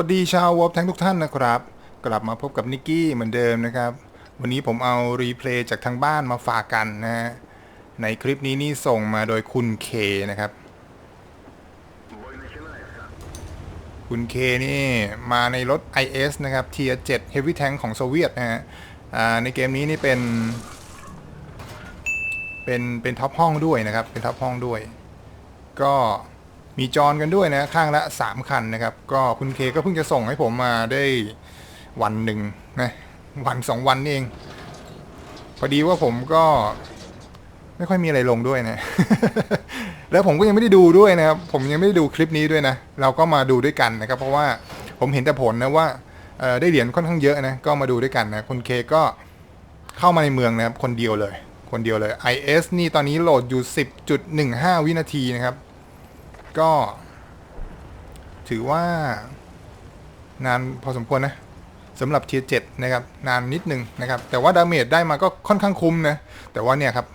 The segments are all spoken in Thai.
สวัสดีชาววอลทั้งทุกท่านนะครับ กลับมาพบกับนิกกี้เหมือนเดิมนะครับ วันนี้ผมเอารีเพลย์จากทางบ้านมาฝากกันนะฮะในคลิปนี้นี่ส่งมาโดยคุณเคนะครับ คุณเคนี่มาในรถ IS นะครับ Tier 7 Heavy Tank ของโซเวียตนะฮะอ่าในเกมนี้นี่เป็น เป็นเป็นท็อปห้องด้วยนะครับ เป็นท็อปห้องด้วย ก็ มีจอนกันด้วยนะข้างละ 3 คันนะครับ ก็คุณเคก็เพิ่งจะส่งให้ผมมาได้วันหนึ่งนะวันสองวันนี่เอง พอดีว่าผมก็ไม่ค่อยมีอะไรลงด้วยนะ แล้วผมก็ยังไม่ได้ดูด้วยนะครับ ผมยังไม่ได้ดูคลิปนี้ด้วยนะ เราก็มาดูด้วยกันนะครับ เพราะว่าผมเห็นแต่ผลนะว่าได้เหรียญค่อนข้างเยอะนะ ก็มาดูด้วยกันนะคุณเคก็เข้ามาในเมืองนะครับ คนเดียวเลย คนเดียวเลย IS นี่ตอนนี้โหลดอยู่ 10.15 วินาทีนะครับ ก็ ถือว่านานพอสมควรนะสำหรับเทียเจ็ดนะครับ นานนิดนึงนะครับ แต่ว่าดาเมจได้มาก็ค่อนข้างคุ้มนะ แต่ว่าเนี่ยครับ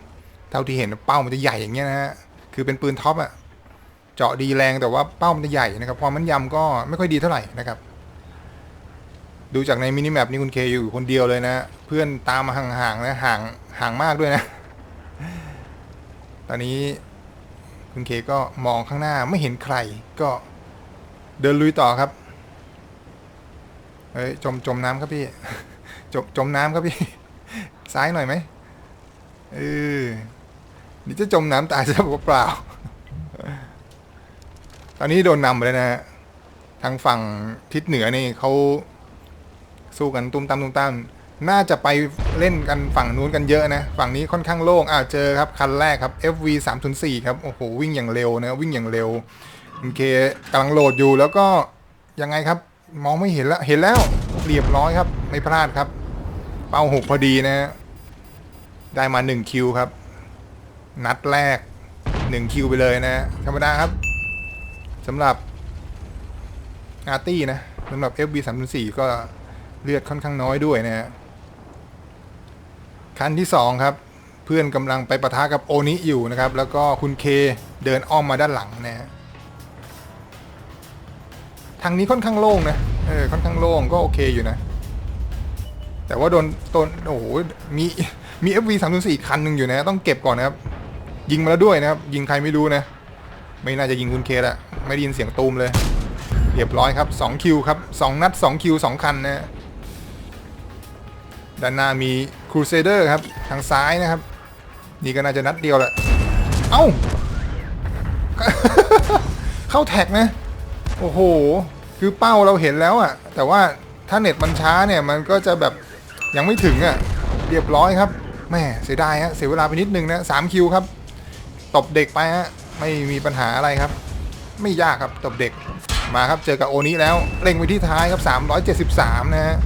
เท่าที่เห็นเป้ามันจะใหญ่อย่างเงี้ยนะฮะคือเป็นปืนท็อปอะเจาะดีแรงแต่ว่าเป้ามันจะใหญ่นะครับความมันยำก็ไม่ค่อยดีเท่าไหร่นะครับ ดูจากในมินิแมปนี่คุณเคอยู่คนเดียวเลยนะ เพื่อนตามมาห่างๆนะห่างห่างมากด้วยนะ ตอนนี้ คุณเคก็มองข้างหน้าไม่เห็นใครก็เดินลุยต่อครับ เฮ้ยจมจมน้ำครับพี่ จมจมน้ำครับพี่ ซ้ายหน่อยไหมเออนี่จะจมน้ำตายซะเปล่า ตอนนี้โดนนำไปแล้วนะฮะ ทางฝั่งทิศเหนือนี่เขาสู้กันตุ้มตามตุ้มตาม น่าจะไปเล่นกันฝั่งนู้นกันเยอะนะ ฝั่งนี้ค่อนข้างโล่งอ่าเจอครับ คันแรกครับ FV 3 0 4ครับ โอ้โห วิ่งอย่างเร็วนะวิ่งอย่างเร็วโอเคกำลังโหลดอยู่แล้วก็ยังไงครับ มองไม่เห็นแล้วเห็นแล้วเรียบร้อยครับ ไม่พลาดครับ เป้าหกพอดีนะ ได้มา1คิวครับ นัดแรก1คิวไปเลยนะธรรมดาครับสำหรับอาร์ตี้นะสำหรับ FB 3 0 4ก็เลือดค่อนข้างน้อยด้วยนะฮะ คันที่ 2 ครับ เพื่อนกำลังไปปะทะกับโอนิอยู่นะครับ แล้วก็คุณเคเดินอ้อมมาด้านหลังนะฮะทางนี้ค่อนข้างโล่งนะเออค่อนข้างโล่งก็โอเคอยู่นะ แต่ว่าโดนต้นโอ้โหมีมี FV 3 0 4คันหนึ่งอยู่นะ ต้องเก็บก่อนนะครับ ยิงมาแล้วด้วยนะครับ ยิงใครไม่รู้นะ ไม่น่าจะยิงคุณเคละไม่ได้ยินเสียงตูมเลย เรียบร้อยครับ 2 คิวครับ 2 นัด 2 คิว 2 คันนะ ด้านหน้ามีครูเซเดอร์ครับ ทางซ้ายนะครับ นี่ก็น่าจะนัดเดียวแหละ เอ้า เข้าแท็กนะ โอ้โห คือเป้าเราเห็นแล้วอะแต่ว่าถ้าเน็ตมันช้าเนี่ย มันก็จะแบบยังไม่ถึงอะเรียบร้อยครับแม่เสียดายฮะเสียเวลาไปนิดนึงนะสามคิวครับตบเด็กไปฮะไม่มีปัญหาอะไรครับ ไม่ยากครับตบเด็กมาครับเจอกับโอนี้แล้วเล็งไปที่ท้ายครับ 373 นะฮะ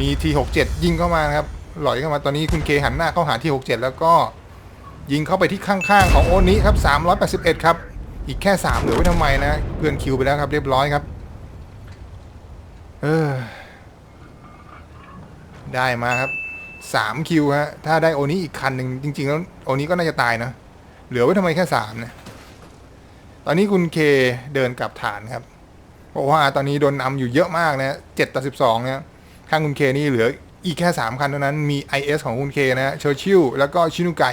มี T67 ยิงเข้ามานะครับหลอยเข้ามาตอนนี้คุณเคหันหน้าเข้าหา T67 แล้วก็ยิงเข้าไปที่ข้างๆของโอนี้ครับ381ครับอีกแค่3เหลือไว้ทำไมนะเพื่อนคิวไปแล้วครับเรียบร้อยครับเออได้มาครับ3คิวฮะถ้าได้โอนี้อีกคันหนึ่งจริงๆแล้วโอนี้ก็น่าจะตายนะเหลือไว้ทำไมแค่3เนี่ยตอนนี้คุณเคเดินกลับฐานครับ เพราะว่าตอนนี้โดนนำอยู่เยอะมากนะเจ็ดต่อสิบสองเนะข้างคุณเคนี่เหลืออีกแค่สามคันเท่านั้นมี IS ของคุณเคนะเชอร์ชิลแล้วก็ชินุไก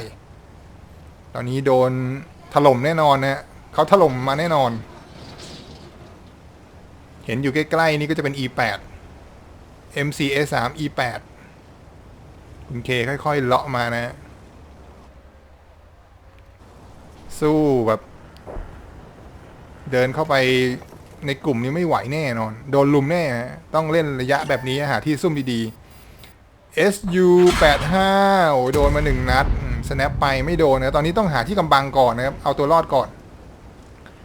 ตอนนี้โดนถล่มแน่นอนนะเขาถล่มมาแน่นอน เห็นอยู่ใกล้ ๆ นี่ก็จะเป็น E8 MCA3 E8 คุณเคค่อย ๆ เลาะมานะ สู้แบบ เดินเข้าไป ในกลุ่มนี้ไม่ไหวแน่นอน โดนลุมแน่ฮะต้องเล่นระยะแบบนี้หาที่ซุ่มดีๆ SU 85โอ้ยโดนมาหนึ่งนัดสแนปไปไม่โดนนะตอนนี้ต้องหาที่กำบังก่อนนะครับ เอาตัวรอดก่อน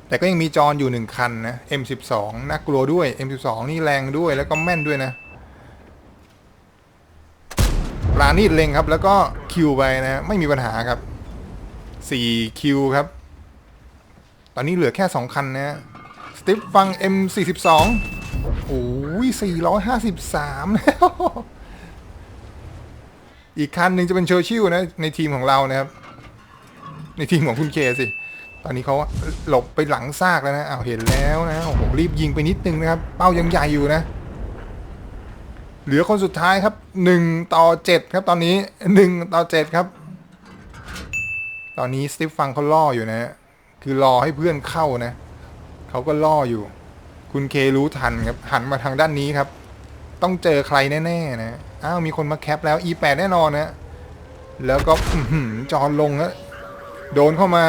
แต่ก็ยังมีจอนอยู่หนึ่งคันนะ M12 น่ากลัวด้วย M12 นี่แรงด้วยแล้วก็แม่นด้วยนะปราณีดเล็งครับ แล้วก็คิวไปนะไม่มีปัญหาครับ4คิวครับ ตอนนี้เหลือแค่ 2 คันนะ สติฟฟัง M42 โอ้ย453 แล้ว อีกคันหนึ่งจะเป็นเชอร์ชิลนะ ในทีมของเรานะครับ ในทีมของคุณเคสิ ตอนนี้เขาหลบไปหลังซากแล้วนะอ้าวเห็นแล้วนะโอ้โหรีบยิงไปนิดนึงนะครับ เป้ายังใหญ่อยู่นะ เหลือคนสุดท้ายครับหนึ่งต่อเจ็ดครับ ตอนนี้หนึ่งต่อเจ็ดครับ ตอนนี้สติฟฟังเขาล่ออยู่นะ คือรอให้เพื่อนเข้านะ เขาก็ล่ออยู่ คุณเครู้ทันครับหันมาทางด้านนี้ครับ ต้องเจอใครแน่ๆนะอ้าวมีคนมาแคปแล้ว E8 แน่นอนนะ แล้วก็จอนลงแล้วโดนเข้ามา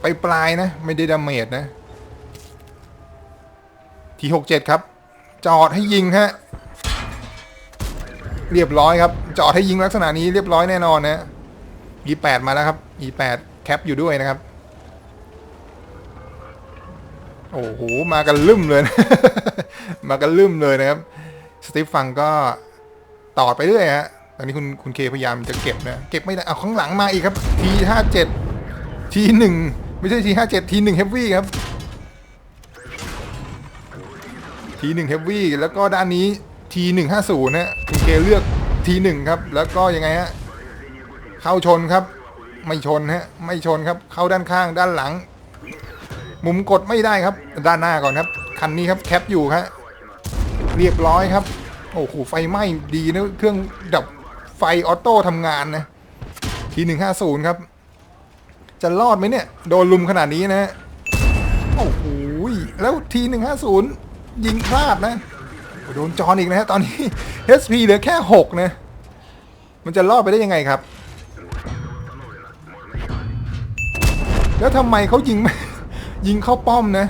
ไปปลายนะ ไม่ได้ดาเมจนะทีหกเจ็ดครับ จอดให้ยิงฮะเรียบร้อยครับ จอดให้ยิงลักษณะนี้เรียบร้อยแน่นอนนะ E8 มาแล้วครับ E8 แคปอยู่ด้วยนะครับ โอ้โหมากันลืมเลยนะมากันลืมเลยนะครับสตีฟฟังก็ต่อไปเรื่อยฮะตอนนี้คุณคุณเคพยายามจะเก็บนะเก็บไม่ได้เอาข้างหลังมาอีกครับทีห้าเจ็ดทีหนึ่งไม่ใช่ทีห้าเจ็ดทีหนึ่งเฮฟวี่ครับทีหนึ่งเฮฟวี่แล้วก็ด้านนี้ทีหนึ่งห้าศูนย์นะคุณเคเลือกทีหนึ่งครับ แล้วก็ยังไงฮะเข้าชนครับ ไม่ชนฮะไม่ชนครับ เข้าด้านข้างด้านหลัง มุมกดไม่ได้ครับ ด้านหน้าก่อนครับ คันนี้ครับแคปอยู่ครับเรียบร้อยครับ โอ้โหไฟไหม้ดีนะเครื่องดับไฟออโต้ทำงานนะทีหนึ่งห้าศูนย์ครับ จะรอดไหมเนี่ย โดนลุมขนาดนี้นะฮะโอ้โหแล้วทีหนึ่งห้าศูนย์ยิงพลาดนะโดนจอนอีกนะฮะตอนนี้ HP เหลือแค่หกนะ มันจะรอดไปได้ยังไงครับ แล้วทำไมเขายิงไม่ ยิงเข้าป้อมนะ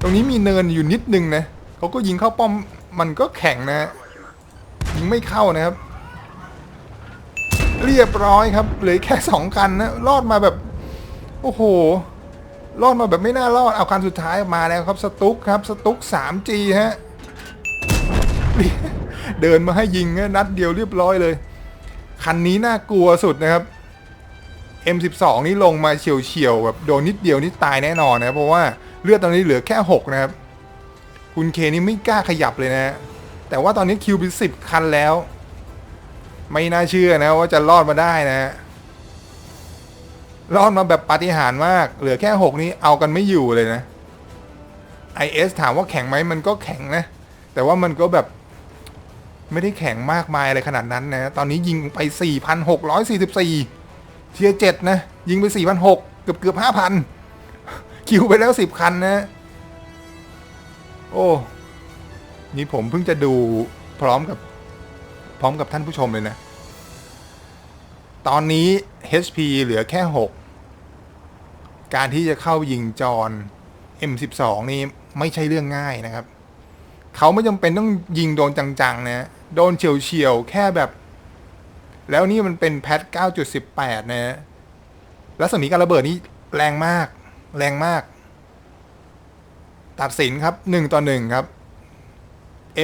ตรงนี้มีเนินอยู่นิดนึงนะเขาก็ยิงเข้าป้อมมันก็แข็งนะยิงไม่เข้านะครับ เรียบร้อยครับเหลือแค่สองคันนะรอดมาแบบ โอ้โห รอดมาแบบไม่น่ารอดเอาคันสุดท้ายมาแล้วครับสตุกครับสตุก 3G ฮะเดินมาให้ยิงนะนัดเดียวเรียบร้อยเลย คันนี้น่ากลัวสุดนะครับ M12 นี่ลงมาเฉียวๆแบบโดนนิดเดียวนี่ตายแน่นอนนะเพราะว่าเลือดตอนนี้เหลือแค่ 6 นะครับ คุณเคนี่ไม่กล้าขยับเลยนะ แต่ว่าตอนนี้คิวเป็นสิบคันแล้ว ไม่น่าเชื่อนะว่าจะรอดมาได้นะรอดมาแบบปาฏิหาริย์มาก เหลือแค่ 6 นี้เอากันไม่อยู่เลยนะ IS ถามว่าแข็งไหมมันก็แข็งนะ แต่ว่ามันก็แบบไม่ได้แข็งมากมายอะไรขนาดนั้นนะ ตอนนี้ยิงไป 4,644 เทียเจ็ดนะ ยิงไปสี่พันหกเกือบเกือบห้าพันคิวไปแล้วสิบคันนะ โอ้ นี่ผมเพิ่งจะดูพร้อมกับ พร้อมกับท่านผู้ชมเลยนะ ตอนนี้ HP เหลือแค่หกการที่จะเข้ายิงจอน M12 นี่ไม่ใช่เรื่องง่ายนะครับ เขาไม่จำเป็นต้องยิงโดนจังๆนะ โดนเฉียวๆแค่แบบ แล้วนี่มันเป็นแพท 9.18 นะฮะรัศมีการระเบิดนี้แรงมาก แรงมาก ตัดสินครับ 1 ต่อ 1 ครับ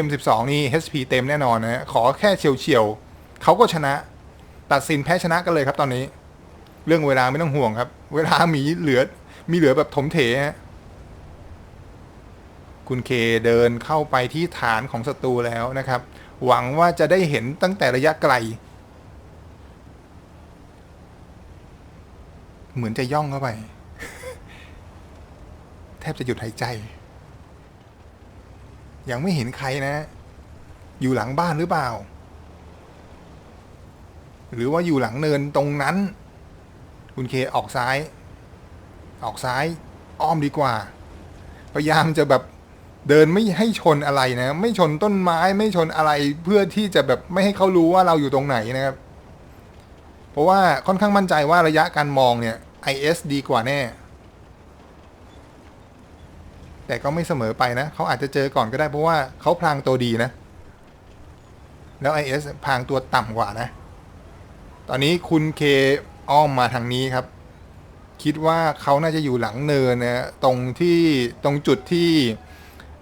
M12 นี่ HP เต็มแน่นอนนะฮะขอแค่เฉียวๆเขาก็ชนะ ตัดสินแพ้ชนะกันเลยครับตอนนี้ เรื่องเวลาไม่ต้องห่วงครับ เวลามีเหลือ มีเหลือแบบถมเถฮะคุณเคเดินเข้าไปที่ฐานของศัตรูแล้วนะครับ หวังว่าจะได้เห็นตั้งแต่ระยะไกล เหมือนจะย่องเข้าไป แทบจะหยุดหายใจ ยังไม่เห็นใครนะ อยู่หลังบ้านหรือเปล่า หรือว่าอยู่หลังเนินตรงนั้น คุณเคออกซ้าย ออกซ้าย อ้อมดีกว่า พยายามจะแบบเดินไม่ให้ชนอะไรนะ ไม่ชนต้นไม้ไม่ชนอะไรเพื่อที่จะแบบไม่ให้เขารู้ว่าเราอยู่ตรงไหนนะครับ เพราะว่าค่อนข้างมั่นใจว่าระยะการมองเนี่ย IS ดีกว่าแน่ แต่ก็ไม่เสมอไปนะเขาอาจจะเจอก่อนก็ได้เพราะว่าเขาพลางตัวดีนะ แล้ว IS พลางตัวต่ำกว่านะ ตอนนี้คุณเคอ้อมมาทางนี้ครับ คิดว่าเขาน่าจะอยู่หลังเนินนะตรงที่ตรงจุดที่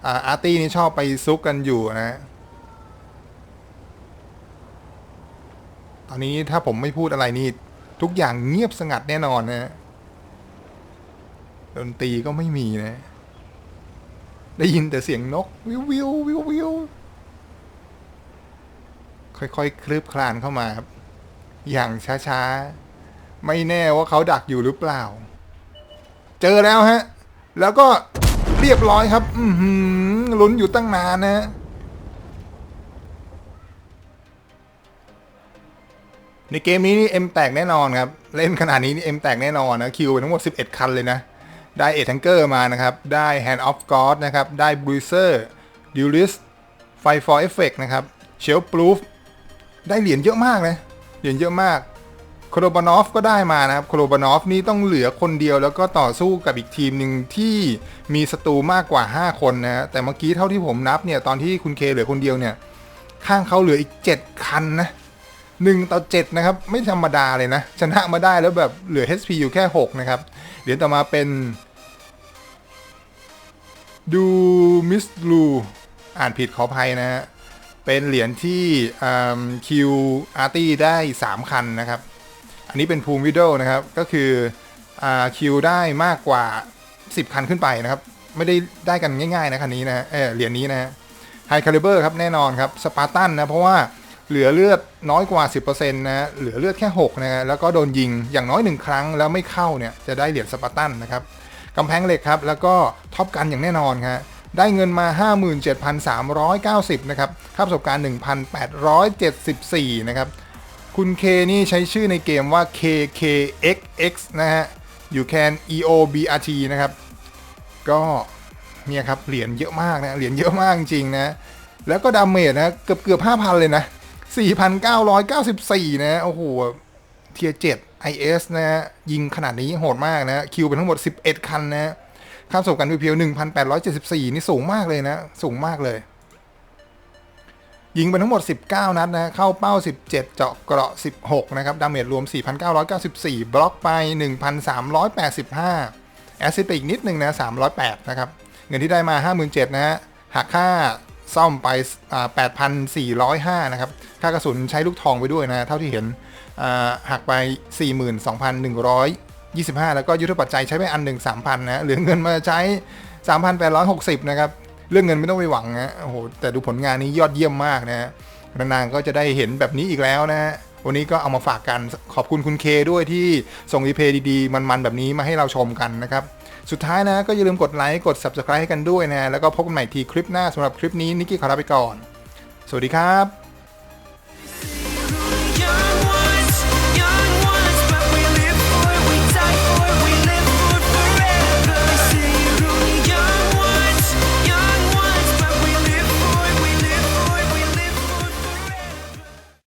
อาร์ตี้นี่ชอบไปซุกกันอยู่นะ อนนี้ถ้าผมไม่พูดอะไรนี่ ทุกอย่างเงียบสงัดแน่นอนนะ ดนตรีก็ไม่มีนะ ได้ยินแต่เสียงนก วิววิววิววิวค่อยๆคคลืบคลานเข้ามาครับ อย่างช้าๆ ไม่แน่ว่าเขาดักอยู่หรือเปล่า เจอแล้วฮะ แล้วก็เรียบร้อยครับ อืลุ้นอยู่ตั้งนานนะ ในเกมนี้นี่เอ็มแตกแน่นอนครับ เล่นขนาดนี้นี่เอ็มแตกแน่นอนนะ คิวไปทั้งหมด 11 คันเลยนะ ได้เอทังเกอร์มานะครับ ได้ Hand of God นะครับ ได้ Bruiser Duelist Fire for Effect นะครับ Shell Proof ได้เหรียญเยอะมากนะ เหรียญเยอะมากโคโรบานอฟก็ได้มานะครับโคโรบานอฟนี่ต้องเหลือคนเดียวแล้วก็ต่อสู้กับอีกทีมหนึ่งที่มีศัตรูมากกว่า 5 คนนะฮะแต่เมื่อกี้เท่าที่ผมนับเนี่ยตอนที่คุณเคเหลือคนเดียวเนี่ยข้างเขาเหลืออีก 7 คันนะ 1ต่อ7นะครับ ไม่ธรรมดาเลยนะ ชนะมาได้แล้วแบบเหลือ HP อยู่แค่ 6 นะครับ เหรียญต่อมาเป็น ดูมิสลูอ่านผิดขออภัยนะฮะ เป็นเหรียญที่คิวอาร์ตี้ได้ 3 คันนะครับ อันนี้เป็นภูมิวิดโอนะครับ ก็คือคิวได้มากกว่า 10 คันขึ้นไปนะครับ ไม่ได้ได้กันง่ายๆนะคันนี้นะฮะเออเหรียญนี้นะฮะไฮคาลิเบอร์ครับแน่นอนครับสปาร์ตันนะเพราะว่า เหลือเลือดน้อยกว่า 10%นะฮะเหลือเลือดแค่6นะแล้วก็โดนยิงอย่างน้อย 1 ครั้งแล้วไม่เข้าเนี่ยจะได้เหรียญสปาร์ตันนะครับกำแพงเหล็กครับ แล้วก็ท็อปกันอย่างแน่นอนครับได้เงินมา 57,390 นะครับ ค่าประสบการณ์ 1,874 นะครับ คุณเคนี่ใช้ชื่อในเกมว่า KKXX นะฮะ you can EOBRT นะครับ ก็เนี่ยครับ เหรียญเยอะมากนะ เหรียญเยอะมากจริงนะ แล้วก็ดาเมจนะ เกือบเกือบ5,000 เลยนะ 4,994 นะ โอ้โห เทีย7 IS นะฮะยิงขนาดนี้โหดมากนะ คิวเป็นทั้งหมด 11 คันนะค่าประสบการณ์เพียว1,874 นี่สูงมากเลยนะ สูงมากเลย ยิงไปทั้งหมด 19 นัดนะ เข้าเป้า 17 เจาะเกราะ 16 นะครับ ดาเมจรวม 4,994 บล็อกไป 1,385 แอสซิสไปอีกนิดหนึ่งนะ 308 นะครับ เงินที่ได้มา 57,000นะฮะหักค่า ซ่อมไป8,405 นะครับ ค่ากระสุนใช้ลูกทองไปด้วยนะ เท่าที่เห็นหักไป 42,125 แล้วก็ยุทธปัจจัยใช้ไปอันหนึ่ง3,000 นะ เหลือเงินมาใช้ 3,860 นะครับ เรื่องเงินไม่ต้องไปหวังนะ โอ้โห แต่ดูผลงานนี้ยอดเยี่ยมมากนะนานๆก็จะได้เห็นแบบนี้อีกแล้วนะฮะ วันนี้ก็เอามาฝากกันขอบคุณคุณเคด้วยที่ส่งรีเพย์ดีๆ มันๆแบบนี้มาให้เราชมกันนะครับสุดท้ายนะก็อย่าลืมกดไลค์กด Subscribe ให้กันด้วยนะแล้วก็พบกันใหม่ทีคลิปหน้าสำหรับคลิปนี้นิกกี้ขอลาไปก่อน สวัสดีครับ